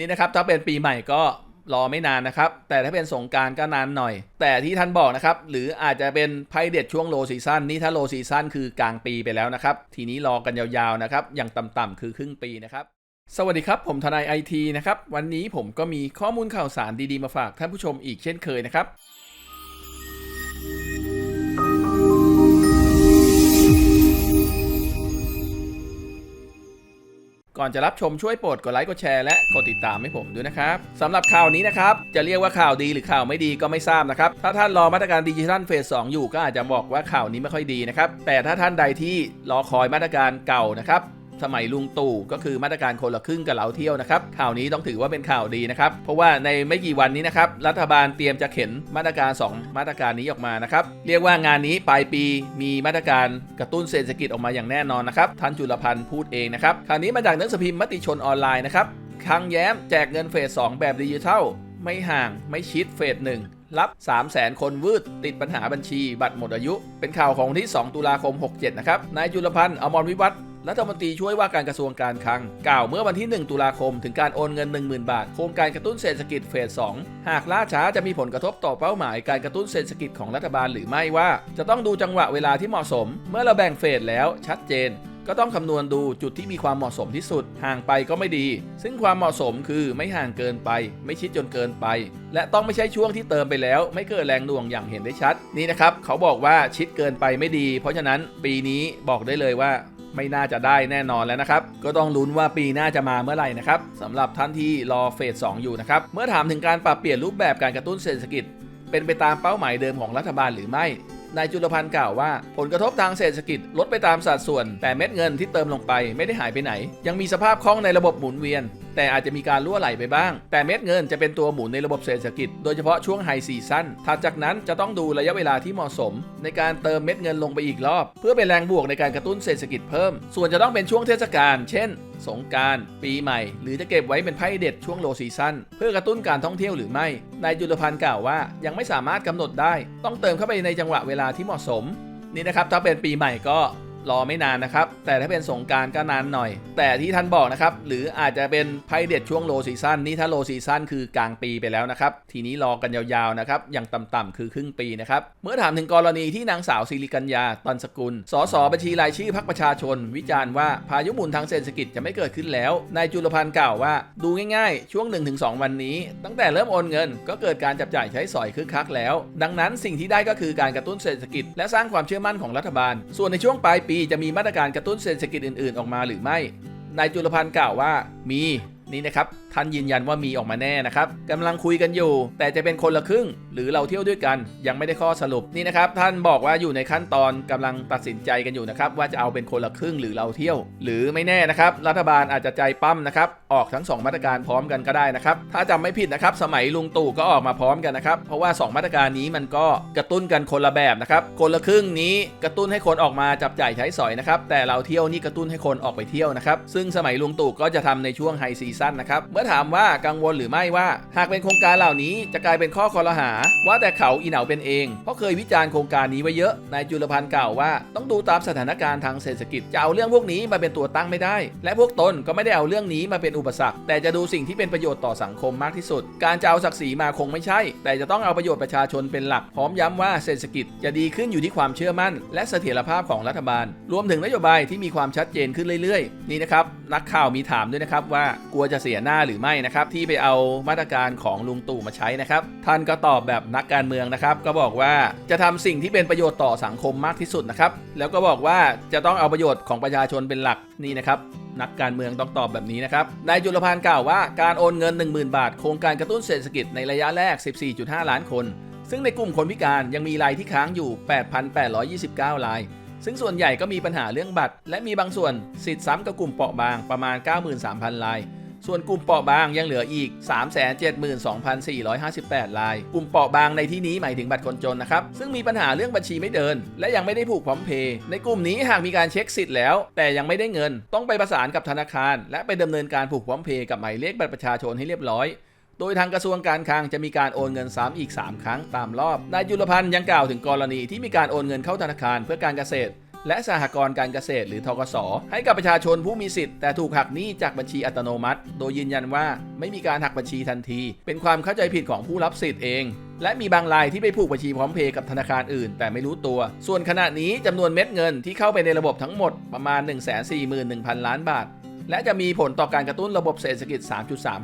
นี่นะครับถ้าเป็นปีใหม่ก็รอไม่นานนะครับ แต่ถ้าเป็นสงการก็นานหน่อย แต่ที่ท่านบอกนะครับ หรืออาจจะเป็นไพ่เด็ดช่วงโลซีซั o นนี่ถ้าโลซีซั o นคือกลางปีไปแล้วนะครับ ทีนี้รอกันยาวๆนะครับ อย่างต่ำๆคือครึ่งปีนะครับ สวัสดีครับ ผมทนายไอทีนะครับ วันนี้ผมก็มีข้อมูลข่าวสารดีๆมาฝากท่านผู้ชมอีกเช่นเคยนะครับ ก่อนจะรับชมช่วยโปรดกดไลค์กดแชร์และกดติดตามให้ผมด้วยนะครับสำหรับข่าวนี้นะครับจะเรียกว่าข่าวดีหรือข่าวไม่ดีก็ไม่ทราบนะครับถ้าท่านรอมาตรการดิจิทัลเฟส2อยู่ก็อาจจะบอกว่าข่าวนี้ไม่ค่อยดีนะครับแต่ถ้าท่านใดที่รอคอยมาตรการเก่านะครับ สมัยลุงตู่ก็คือมาตรการคนละครึ่งกับเราเที่ยวนะครับข่าวนี้ต้องถือว่าเป็นข่าวดีนะครับเพราะว่าในไม่กี่วันนี้นะครับรัฐบาลเตรียมจะเข็นมาตรการ 2 มาตรการนี้ออกมานะครับเรียกว่างานนี้ปลายปีมีมาตรการกระตุ้นเศรษฐกิจออกมาอย่างแน่นอนนะครับท่านจุลพันธ์พูดเองนะครับข่าวนี้มาจากหนังสือพิมพ์มติชนออนไลน์นะครับครั้งแย้มแจกเงินเฟส2แบบดิจิทัลไม่ห่างไม่ชิดเฟส1รับ3 0 0แสนคนวืด ติดปัญหาบัญชี บัตรหมดอายุ เป็นข่าวของวันที่ 2 ตุลาคม 67 นะครับ นายจุลพันธ์อมรวิวัฒน์ รัฐมนตรีช่วยว่าการกระทรวงการคลัง กล่าวเมื่อวันที่ 1 ตุลาคมถึงการโอนเงิน 10,000 บาท โครงการกระตุ้นเศรษฐกิจเฟส 2 หากล่าช้าจะมีผลกระทบต่อเป้าหมายการกระตุ้นเศรษฐกิจของรัฐบาลหรือไม่ว่า จะต้องดูจังหวะเวลาที่เหมาะสม เมื่อเราแบ่งเฟสแล้วชัดเจนก็ต้องคำนวณดูจุดที่มีความเหมาะสมที่สุด ห่างไปก็ไม่ดี ซึ่งความเหมาะสมคือไม่ห่างเกินไป ไม่ชิดจนเกินไป และต้องไม่ใช่ช่วงที่เติมไปแล้ว ไม่เกิดแรงหน่วงอย่างเห็นได้ชัด นี่นะครับ เขาบอกว่าชิดเกินไปไม่ดี เพราะฉะนั้นปีนี้บอกได้เลยว่า ไม่น่าจะได้แน่นอนแล้วนะครับ ก็ต้องลุ้นว่าปีหน้าจะมาเมื่อไหร่นะครับสำหรับท่านที่รอเฟส 2 อยู่นะครับ เมื่อถามถึงการปรับเปลี่ยนรูปแบบการกระตุ้นเศรษฐกิจ เป็นไปตามเป้าหมายเดิมของรัฐบาลหรือไม่นายจุลพันธ์กล่าวว่าผลกระทบทางเศรษฐกิจลดไปตามสัดส่วน แต่เม็ดเงินที่เติมลงไปไม่ได้หายไปไหน ยังมีสภาพคล่องในระบบหมุนเวียนแต่อาจจะมีการรั่วไหลไปบ้าง แต่เม็ดเงินจะเป็นตัวหมุนในระบบเศรษฐกิจ โดยเฉพาะช่วงไฮซีซั่นถัดจากนั้นจะต้องดูระยะเวลาที่เหมาะสม ในการเติมเม็ดเงินลงไปอีกรอบ เพื่อเป็นแรงบวกในการกระตุ้นเศรษฐกิจเพิ่ม ส่วนจะต้องเป็นช่วงเทศกาลเช่น สงการปีใหม่ หรือจะเก็บไว้เป็นไพ่เด็ดช่วงโลซีซั่นเพื่อกระตุ้นการท่องเที่ยวหรือไม่นายจุลพันธ์กล่าวว่ายังไม่สามารถกำหนดได้ ต้องเติมเข้าไปในจังหวะเวลาที่เหมาะสม นี่นะครับถ้าเป็นปีใหม่ก็ รอไม่นานนะครับ แต่ถ้าเป็นสงการก็นานหน่อย แต่ที่ท่านบอกนะครับ หรืออาจจะเป็นไพ่เด็ดช่วงโลซีซันนี่ถ้าโลซีซันคือกลางปีไปแล้วนะครับ ทีนี้รอกันยาวๆนะครับ อย่างต่ำๆคือครึ่งปีนะครับ เมื่อถามถึงกรณีที่นางสาวศิริกัญญาตันสกุล สสบัญชีรายชื่อพรรคประชาชน วิจารณ์ว่าพายุหมุนทางเศรษฐกิจจะไม่เกิดขึ้นแล้ว นายจุลพันธ์กล่าวว่า ดูง่ายๆ ช่วง 1-2 วันนี้ ตั้งแต่เริ่มโอนเงิน ก็เกิดการจับจ่ายใช้สอยคึกคักแล้ว ดังนั้นสิ่งที่ได้ก็คือการกระตุ้นเศรษฐกิจ และสร้างความเชื่อมั่นของรัฐบาล ส่วนในช่วงปลายปีจะมีมาตรการกระตุ้นเศรษฐกิจอื่น ๆ ออกมาหรือไม่ นายจุลพันธ์กล่าวว่ามีนี่นะครับท่านยืนยันว่ามีออกมาแน่นะครับกำลังคุยกันอยู่ แต่จะเป็นคนละครึ่งหรือเราเที่ยวด้วยกันยังไม่ได้ข้อสรุปนี่นะครับ ท่านบอกว่าอยู่ในขั้นตอนกำลังตัดสินใจกันอยู่นะครับว่าจะเอาเป็นคนละครึ่งหรือเราเที่ยว หรือไม่แน่นะครับ รัฐบาลอาจจะใจปั้มนะครับออกทั้ง 2 มาตรการพร้อมกันก็ได้นะครับถ้าจำไม่ผิดนะครับสมัยลุงตู่ก็ออกมาพร้อมกันนะครับเพราะว่า 2 มาตรการนี้มันก็กระตุ้นกันคนละแบบนะครับคนละครึ่งนี้กระตุ้นให้คนออกมาจับจ่ายใช้สอยนะครับแต่เราเที่ยวนี่กระตุ้นให้คนออกไปเที่ยวนะครับซึ่งสมัยลุงตู่ก็จะทำในช่วงไฮซีซั่นนะครับเมื่อถามว่ากังวลหรือไม่ว่า หากเป็นโครงการเหล่านี้จะกลายเป็นข้อคอรหาว่าแต่เขาอีเหนาเป็นเอง เพราะเคยวิจารณ์โครงการนี้ไว้เยอะ นายจุลพันธ์กล่าวว่า ต้องดูตามสถานการณ์ทางเศรษฐกิจจะเอาเรื่องพวกนี้มาเป็นตัวตั้งไม่ได้ และพวกตนก็ไม่ได้เอาเรื่องนี้มาเป็นอุปสรรค แต่จะดูสิ่งที่เป็นประโยชน์ต่อสังคมมากที่สุด การจะเอาศักดิ์ศรีมาคงไม่ใช่ แต่จะต้องเอาประโยชน์ประชาชนเป็นหลัก พร้อมย้ำว่าเศรษฐกิจจะดีขึ้นอยู่ที่ความเชื่อมั่น และเสถียรภาพของรัฐบาล รวมถึงนโยบายที่มีความชัดเจนขึ้นเรื่อยๆ นี่นะครับนักข่าวมีถามด้วยนะครับว่ากลัวจะเสียหน้าหรือไม่นะครับที่ไปเอามาตรการของลุงตู่มาใช้นะครับท่านก็ตอบแบบนักการเมืองนะครับ ก็บอกว่าจะทำสิ่งที่เป็นประโยชน์ต่อสังคมมากที่สุดนะครับ แล้วก็บอกว่าจะต้องเอาประโยชน์ของประชาชนเป็นหลักนี่นะครับนักการเมืองต้องตอบแบบนี้นะครับ นายจุลพันธ์กล่าวว่าการโอนเงิน 10,000 บาท โครงการกระตุ้นเศรษฐกิจในระยะแรก 14.5 ล้านคน ซึ่งในกลุ่มคนพิการยังมีรายที่ค้างอยู่ 8,829 ราย ซึ่งส่วนใหญ่ก็มีปัญหาเรื่องบัตร และมีบางส่วนสิทธิ์ซ้ำกับกลุ่มเปราะบางประมาณ 93,000 ราย ส่วนกลุ่มเปราะบางยังเหลืออีก 372,458 ราย กลุ่มเปราะบางในที่นี้หมายถึงบัตรคนจนนะครับ ซึ่งมีปัญหาเรื่องบัญชีไม่เดิน และยังไม่ได้ผูกพร้อมเพย์ในกลุ่มนี้หากมีการเช็คสิทธิ์แล้ว แต่ยังไม่ได้เงิน ต้องไปประสานกับธนาคาร และไปดำเนินการผูกพร้อมเพย์กับหมายเลขบัตรประชาชนให้เรียบร้อยโดยทางกระทรวงการคลังจะมีการโอนเงินซ้ำอีก 3 ครั้งตามรอบ นายจุลพันธ์ยังกล่าวถึงกรณีที่มีการโอนเงินเข้าธนาคารเพื่อการเกษตร และสหกรณ์การเกษตรหรือทกส ให้กับประชาชนผู้มีสิทธิ์แต่ถูกหักหนี้จากบัญชีอัตโนมัติ โดยยืนยันว่าไม่มีการหักบัญชีทันที เป็นความเข้าใจผิดของผู้รับสิทธิ์เอง และมีบางรายที่ไปผูกบัญชีพร้อมเพย์กับธนาคารอื่น แต่ไม่รู้ตัว ส่วนขณะนี้จำนวนเม็ดเงินที่เข้าไปในระบบทั้งหมดประมาณ 141,000 ล้านบาทและจะมีผลต่อการกระตุ้นระบบเศรษฐกิจ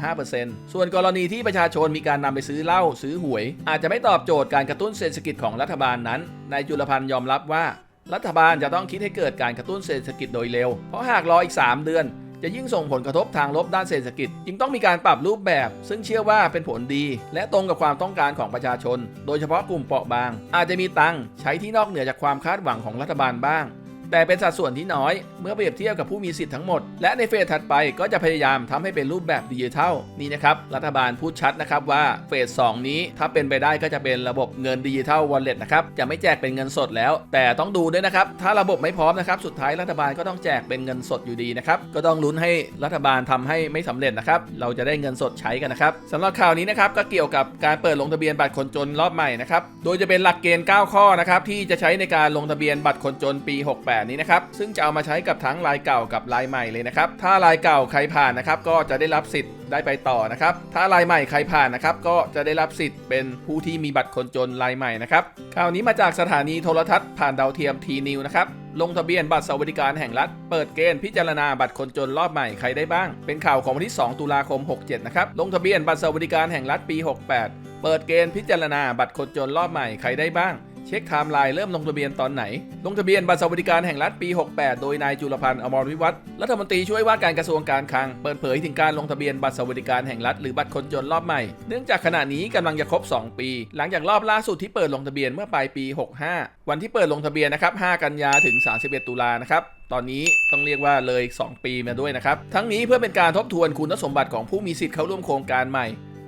3.35%ส่วนกรณีที่ประชาชนมีการนำไปซื้อเหล้าซื้อหวย อาจจะไม่ตอบโจทย์การกระตุ้นเศรษฐกิจของรัฐบาลนั้น นายจุลพันธ์ยอมรับว่า รัฐบาลจะต้องคิดให้เกิดการกระตุ้นเศรษฐกิจโดยเร็ว เพราะหากรออีก 3 เดือน จะยิ่งส่งผลกระทบทางลบด้านเศรษฐกิจ จึงต้องมีการปรับรูปแบบ ซึ่งเชื่อว่าเป็นผลดี และตรงกับความต้องการของประชาชน โดยเฉพาะกลุ่มเปราะบาง อาจจะมีตังค์ใช้ที่นอกเหนือจากความคาดหวังของรัฐบาลบ้าง แต่เป็นสัดส่วนที่น้อยเมื่อเปรียบเทียบกับผู้มีสิทธิ์ทั้งหมด และในเฟสถัดไปก็จะพยายามทำให้เป็นรูปแบบดิจิทัลนี่นะครับรัฐบาลพูดชัดนะครับว่าเฟส2นี้ถ้าเป็นไปได้ก็จะเป็นระบบเงินดิจิทัลวอลเล็ตนะครับจะไม่แจกเป็นเงินสดแล้ว แต่ต้องดูด้วยนะครับถ้าระบบไม่พร้อมนะครับสุดท้ายรัฐบาลก็ต้องแจกเป็นเงินสดอยู่ดีนะครับก็ต้องลุ้นให้รัฐบาลทำให้ไม่สำเร็จนะครับเราจะได้เงินสดใช้กันนะครับสำหรับข่าวนี้นะครับก็เกี่ยวกับการเปิดลงทะเบียนบัตรคนจนรอบใหม่นะครับโดยจะเป็นหลักเกณฑ์ 9 ข้อนะครับที่จะใช้ในการลงทะเบียนบัตรคนจนปี 68นี้นะครับ ซึ่งจะเอามาใช้กับทั้งรายเก่ากับรายใหม่เลยนะครับ ถ้ารายเก่าใครผ่านนะครับก็จะได้รับสิทธิ์ได้ไปต่อนะครับ ถ้ารายใหม่ใครผ่านนะครับก็จะได้รับสิทธิ์เป็นผู้ที่มีบัตรคนจนรายใหม่นะครับข่าวนี้มาจากสถานีโทรทัศน์ผ่านดาวเทียมทีนิวนะครับลงทะเบียนบัตรสวัสดิการแห่งรัฐ เปิดเกณฑ์พิจารณาบัตรคนจนรอบใหม่ใครได้บ้าง เป็นข่าวของวันที่ 2 ตุลาคม 67 นะครับ ลงทะเบียนบัตรสวัสดิการแห่งรัฐปี 68 เปิดเกณฑ์พิจารณาบัตรคนจนรอบใหม่ใครได้บ้าง เช็คไทม์ไลน์เริ่มลงทะเบียนตอนไหน ลงทะเบียนบัตรสวัสดิการแห่งรัฐปี 68 โดยนายจุลพันธ์อมรวิวัฒน์รัฐมนตรีช่วยว่าการกระทรวงการคลัง เปิดเผยถึงการลงทะเบียนบัตรสวัสดิการแห่งรัฐหรือบัตรคนจนรอบใหม่ เนื่องจากขณะนี้กำลังจะครบ 2 ปี หลังจากรอบล่าสุดที่เปิดลงทะเบียนเมื่อปลายปี 65 วันที่เปิดลงทะเบียนนะครับ 5 กันยาถึง 31 ตุลานะครับตอนนี้ต้องเรียกว่าเลย 2 ปีมาด้วยนะครับ ทั้งนี้เพื่อเป็นการทบทวนคุณสมบัติของผู้มีสิทธิ์เข้าร่วมโครงการใหม่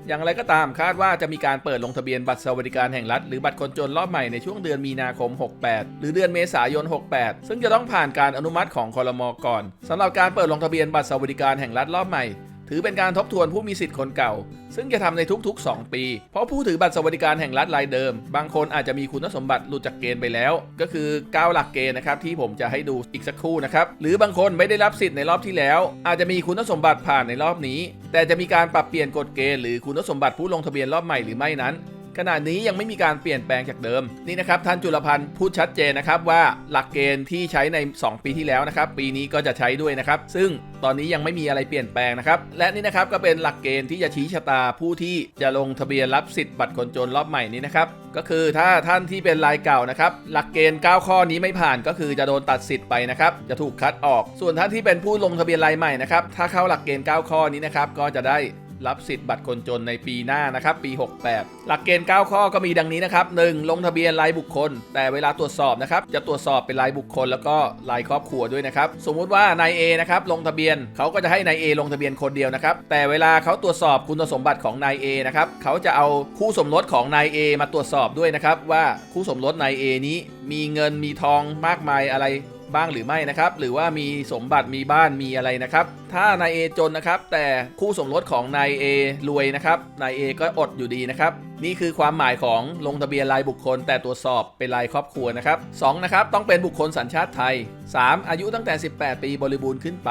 อย่างไรก็ตามคาดว่าจะมีการเปิดลงทะเบียนบัตรสวัสดิการแห่งรัฐ หรือบัตรคนจนรอบใหม่ในช่วงเดือนมีนาคม 68 หรือเดือนเมษายน 68 ซึ่งจะต้องผ่านการอนุมัติของคอรมอก่อนสำหรับการเปิดลงทะเบียนบัตรสวัสดิการแห่งรัฐรอบใหม่ ถือเป็นการทบทวนผู้มีสิทธิ์คนเก่า ซึ่งจะทำในทุกๆ 2 ปี เพราะผู้ถือบัตรสวัสดิการแห่งรัฐรายเดิม บางคนอาจจะมีคุณสมบัติหลุดจากเกณฑ์ไปแล้ว ก็คือ9หลักเกณฑ์นะครับที่ผมจะให้ดูอีกสักครู่นะครับ หรือบางคนไม่ได้รับสิทธิ์ในรอบที่แล้ว อาจจะมีคุณสมบัติผ่านในรอบนี้ แต่จะมีการปรับเปลี่ยนกฎเกณฑ์หรือคุณสมบัติผู้ลงทะเบียนรอบใหม่หรือไม่นั้น ขณะนี้ยังไม่มีการเปลี่ยนแปลงจากเดิมนี่นะครับท่านจุลพันธ์พูดชัดเจนนะครับว่าหลักเกณฑ์ที่ใช้ใน 2 ปีที่แล้วนะครับปีนี้ก็จะใช้ด้วยนะครับซึ่งตอนนี้ยังไม่มีอะไรเปลี่ยนแปลงนะครับและนี่นะครับก็เป็นหลักเกณฑ์ที่จะชี้ชะตาผู้ที่จะลงทะเบียนรับสิทธิ์บัตรคนจนรอบใหม่นี้นะครับก็คือถ้าท่านที่เป็นรายเก่านะครับหลักเกณฑ์ 9 ข้อนี้ไม่ผ่านก็คือจะโดนตัดสิทธิ์ไปนะครับจะถูกคัดออก ส่วนท่านที่เป็นผู้ลงทะเบียนรายใหม่นะครับถ้าเข้าหลักเกณฑ์ 9 ข้อนี้นะครับก็จะได้ รับสิทธิ์บัตรคนจนในปีหน้านะครับปี 68 หลักเกณฑ์ 9 ข้อก็มีดังนี้นะครับ 1. ลงทะเบียนรายบุคคล แต่เวลาตรวจสอบนะครับจะตรวจสอบเป็นรายบุคคลแล้วก็รายครอบครัวด้วยนะครับสมมุติว่านาย A นะครับลงทะเบียนเขาก็จะให้นาย A ลงทะเบียนคนเดียวนะครับแต่เวลาเขาตรวจสอบคุณสมบัติของนาย A นะครับเขาจะเอาคู่สมรสของนาย A มาตรวจสอบด้วยนะครับว่าคู่สมรสนาย A นี้มีเงินมีทองมากมายอะไร บ้างหรือไม่นะครับ หรือว่ามีสมบัติมีบ้านมีอะไรนะครับ ถ้านายเอจนนะครับ แต่คู่สมรสของนายเอรวยนะครับนายเอก็อดอยู่ดีนะครับ นี่คือความหมายของลงทะเบียนรายบุคคล แต่ตรวจสอบเป็นรายครอบครัวนะครับ2นะครับต้องเป็นบุคคลสัญชาติไทย 3. อายุตั้งแต่ 18 ปีบริบูรณ์ขึ้นไป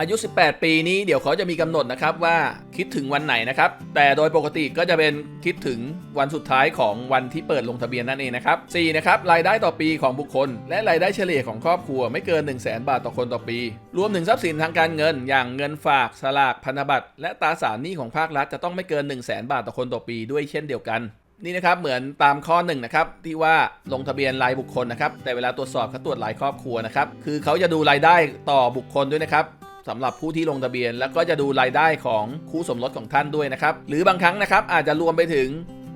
อายุ 18 ปีนี้เดี๋ยวเขาจะมีกำหนดนะครับว่าคิดถึงวันไหนนะครับ แต่โดยปกติก็จะเป็นคิดถึงวันสุดท้ายของวันที่เปิดลงทะเบียนนั่นเองนะครับ4นะครับรายได้ต่อปีของบุคคล และรายได้เฉลี่ยของครอบครัวไม่เกิน 1 0 0 0 0แบาทต่อคนต่อปี รวมถึงทรัพย์สินทางการเงิน อย่างเงินฝากสลากพันธบัตรและตราสารหนี้ของภาครัฐจะต้องไม่เกิน 1 0 0 0 0แบาทต่อคนต่อปีด้วยเช่นเดียวกันนี่นะครับเหมือนตามข้อหนึ่งนะครับที่ว่าลงทะเบียนรายบุคคลนะครับแต่เวลาตรวจสอบเขาตรวจรายครอบครัวนะครับคือเขาจะดูรายได้ต่อบุคคลด้วยนะครับ สำหรับผู้ที่ลงทะเบียน แล้วก็จะดูรายได้ของคู่สมรสของท่านด้วยนะครับ หรือบางครั้งนะครับอาจจะรวมไปถึง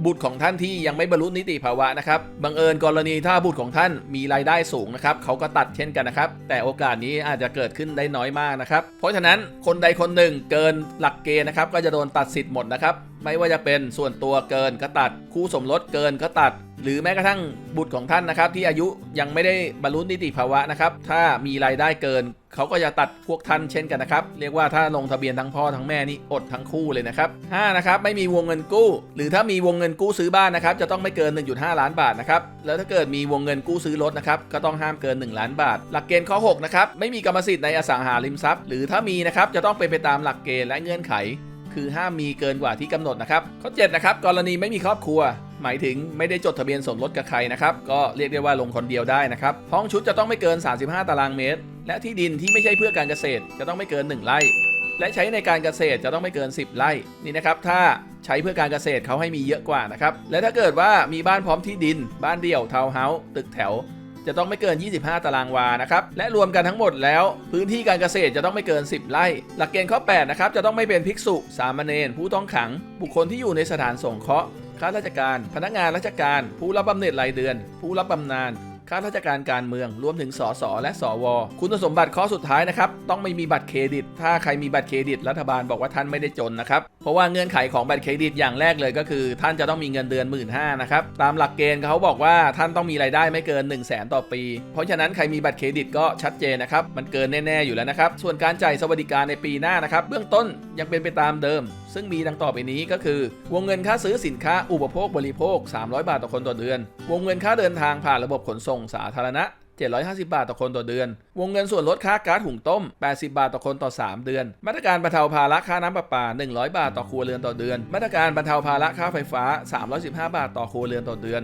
บุตรของท่านที่ยังไม่บรรลุนิติภาวะนะครับ บังเอิญกรณีถ้าบุตรของท่านมีรายได้สูงนะครับเขาก็ตัดเช่นกันนะครับ แต่โอกาสนี้อาจจะเกิดขึ้นได้น้อยมากนะครับ เพราะฉะนั้นคนใดคนหนึ่งเกินหลักเกณฑ์นะครับก็จะโดนตัดสิทธิ์หมดนะครับ ไม่ว่าจะเป็นส่วนตัวเกินก็ตัด คู่สมรสเกินก็ตัด หรือแม้กระทั่งบุตรของท่านนะครับ ที่อายุยังไม่ได้บรรลุนิติภาวะนะครับ ถ้ามีรายได้เกินเขาก็จะตัดพวกท่านเช่นกันนะครับ เรียกว่าถ้าลงทะเบียนทั้งพ่อทั้งแม่นี่อดทั้งคู่เลยนะครับ5นะครับไม่มีวงเงินกู้ หรือถ้ามีวงเงินกู้ซื้อบ้านนะครับ จะต้องไม่เกิน 1.5 ล้านบาทนะครับ แล้วถ้าเกิดมีวงเงินกู้ซื้อรถนะครับ ก็ต้องห้ามเกิน 1 ล้านบาท หลักเกณฑ์ข้อ6นะครับ ไม่มีกรรมสิทธิ์ในอสังหาริมทรัพย์ หรือถ้ามีนะครับ จะต้องเป็นไปตามหลักเกณฑ์และเงื่อนไข คือห้ามมีเกินกว่าที่กำหนดนะครับ ข้อ7นะครับกรณีไม่มีครอบครัว หมายถึงไม่ได้จดทะเบียนสมรสกับใครนะครับก็เรียกได้ว่าลงคนเดียวได้นะครับห้องชุดจะต้องไม่เกิน 35 ตารางเมตร และที่ดินที่ไม่ใช่เพื่อการเกษตรจะต้องไม่เกิน 1 ไร่และใช้ในการเกษตรจะต้องไม่เกิน 10 ไร่นี่นะครับ ถ้าใช้เพื่อการเกษตรเขาให้มีเยอะกว่านะครับ และถ้าเกิดว่ามีบ้านพร้อมที่ดิน บ้านเดี่ยวทาวน์เฮาส์ตึกแถว จะต้องไม่เกิน 25 ตารางวานะครับและรวมกันทั้งหมดแล้ว พื้นที่การเกษตรจะต้องไม่เกิน 10 ไร่ หลักเกณฑ์ข้อ8นะครับจะต้องไม่เป็นภิกษุ สามเณรผู้ต้องขัง บุคคลที่อยู่ในสถานสงเคราะห์ข้าราชการ พนักงานราชการ ผู้รับบำเหน็จรายเดือน ผู้รับบำนาญ ข้าราชการการเมืองรวมถึงสสและสว คุณสมบัติข้อสุดท้ายนะครับ ต้องไม่มีบัตรเครดิต ถ้าใครมีบัตรเครดิต รัฐบาลบอกว่าท่านไม่ได้จนนะครับ เพราะว่าเงื่อนไขของบัตรเครดิตอย่างแรกเลยก็คือ ท่านจะต้องมีเงินเดือน1 5ื่นห้านะครับ ตามหลักเกณฑ์เขาบอกว่าท่านต้องมีรายได้ไม่เกิน 1 0 0 0 0แต่อปี เพราะฉะนั้นใครมีบัตรเครดิตก็ชัดเจนนะครับ มันเกินแน่ๆอยู่แล้วนะครับ ส่วนการจ่ายสวัสดิการในปีหน้านะครับ เบื้องต้นยังเป็นไปตามเดิม ซึ่งมีดังต่อไปนี้ก็คือ วงเงินค่าซื้อสินค้าอุปโภคบริโภค 300 บาทต่อคนต่อเดือน วงเงินค่าเดินทางผ่านระบบขนส่งสาธารณะ 750 บาทต่อคนต่อเดือน วงเงินส่วนลดค่าก๊าซหุงต้ม 80 บาทต่อคนต่อ 3 เดือน มาตรการบรรเทาภาระค่าน้ำประปา 100 บาทต่อครัวเรือนต่อเดือน มาตรการบรรเทาภาระค่าไฟฟ้า 315 บาทต่อครัวเรือนต่อเดือน